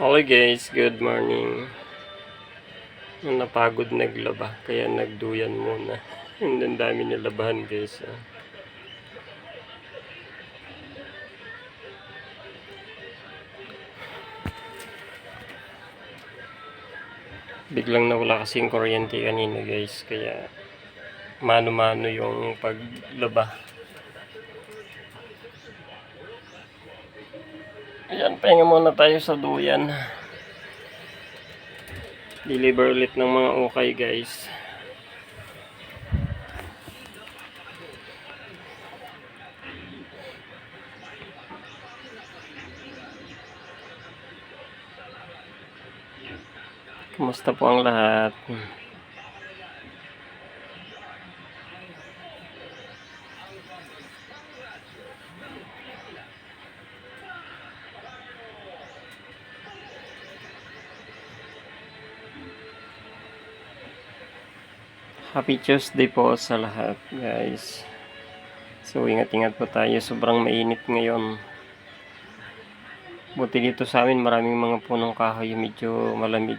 Okay guys, good morning. Napagod naglaba, kaya nagduyan muna. Ang dami nilabahan guys. ah. Biglang nawala kasing kuryente kanina guys, kaya mano-mano yung paglaba. Ayan, pahinga muna tayo sa duyan. Deliver ulit ng mga ukay guys. Kumusta po ang lahat? Happy Tuesday po sa lahat, guys. So, ingat-ingat po tayo. Sobrang mainit ngayon. Buti dito sa amin, maraming mga punong kahoy. Medyo malamig.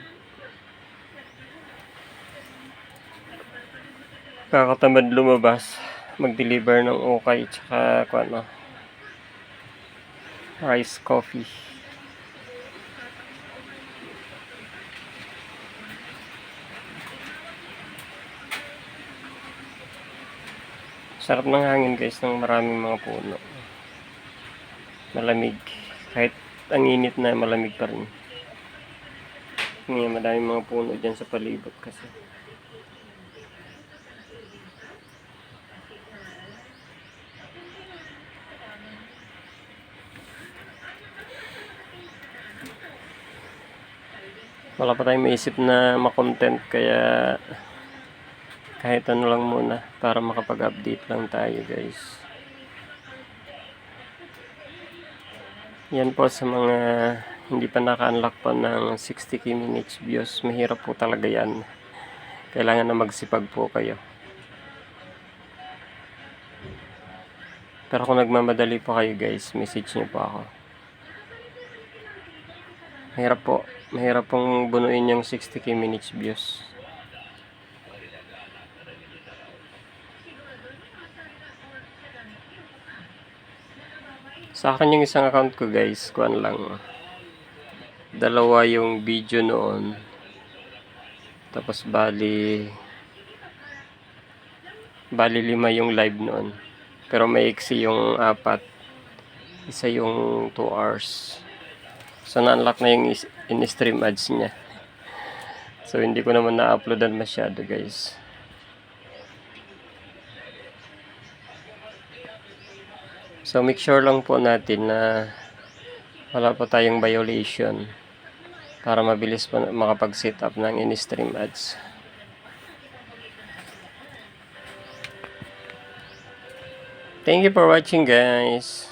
Kakatamad lumabas. Mag-deliver ng ukay. Tsaka, kung ano, rice coffee. Sarap ng hangin guys ng maraming mga puno. Malamig. Kahit ang init na malamig pa rin. Ngayon madaming mga puno dyan sa palibot kasi. Wala pa tayong maisip na makontent kaya kahit ano lang muna para makapag-update lang tayo guys. Yan po sa mga hindi pa naka-unlock pa ng 60k minutes views mahirap po talaga yan. Kailangan na magsipag po kayo. Pero kung nagmamadali po kayo guys message nyo po ako. Mahirap po. Mahirap pong bunuin yung 60k minutes views Sa akin yung isang account ko guys, kuan lang. Dalawa yung video noon. Tapos bali bali lima yung live noon. Pero may iksi yung apat. Isa yung 2 hours. So na-unlock na yung in-stream ads niya. So hindi ko naman na-uploadan masyado guys. So make sure lang po natin na wala po tayong violation para mabilis po makapag-set up ng in-stream ads. Thank you for watching guys.